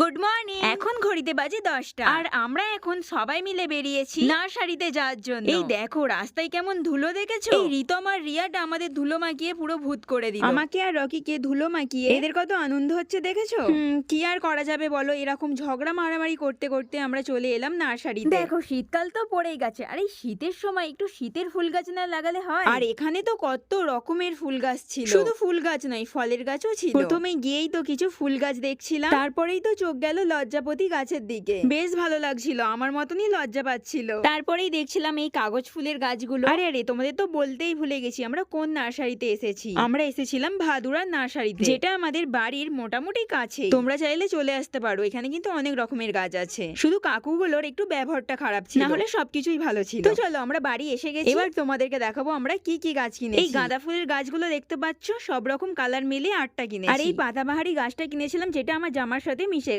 Good morning এখন ঘড়িতে বাজে দশটা। আর আমরা এখন সবাই মিলে বেরিয়েছি নার্সারিতে যাওয়ার জন্য। এই দেখো রাস্তায় কেমন ধুলো দেখেছ? এই রিতম আর রিয়াটা আমাদের ধুলো মাখিয়ে পুরো ভূত করে দিল। আমাকে আর রকিকে ধুলো মাখিয়ে এদের কত আনন্দ হচ্ছে দেখেছ? কি আর করা যাবে বলো? এরকম ঝগড়া মারামারি করতে করতে আমরা চলে এলাম নার্সারিতে। দেখো শীতকাল তো পড়েই গেছে। আর এই শীতের সময় একটু শীতের ফুল গাছ না লাগালে হয়? আর এখানে তো কত রকমের ফুল গাছ ছিল। শুধু ফুল গাছ নয় ফলের গাছও ছিল। প্রথমে গিয়েই তো কিছু ফুল গাছ দেখছিলাম। তারপরেই তো চোখ গেল লজ্জাপতি গাছের দিকে। বেশ ভালো লাগছিল, আমার মতনই লজ্জা পাচ্ছিল। তারপরেই দেখছিলাম এই কাগজ ফুলের গাছগুলো। আরে আরে, তোমাদের তো বলতেই ভুলে গেছি, আমরা কোন নার্সারিতে এসেছি? আমরা এসেছিলাম ভাদুরা নার্সারিতে, যেটা আমাদের বাড়ির মোটামুটি কাছে তোমরা চাইলে চলে আসতে পারো, এখানে কিন্তু অনেক রকমের গাছ আছে। শুধু কাকুগুলোর একটু ব্যবহারটা খারাপ ছিল। না হলে সবকিছুই ভালো ছিল। তো চলো, আমরা বাড়ি এসে গেছি। এবার তোমাদেরকে দেখাবো আমরা কি কি গাছ কিনেছি। এই গাঁদা ফুলের গাছগুলো দেখতে পাচ্ছ সব রকম কালার মিলে আটটা কিনেছি। আর এই পাতাবাহারি গাছটা কিনেছিলাম, যেটা আমার জামার সাথে মিশে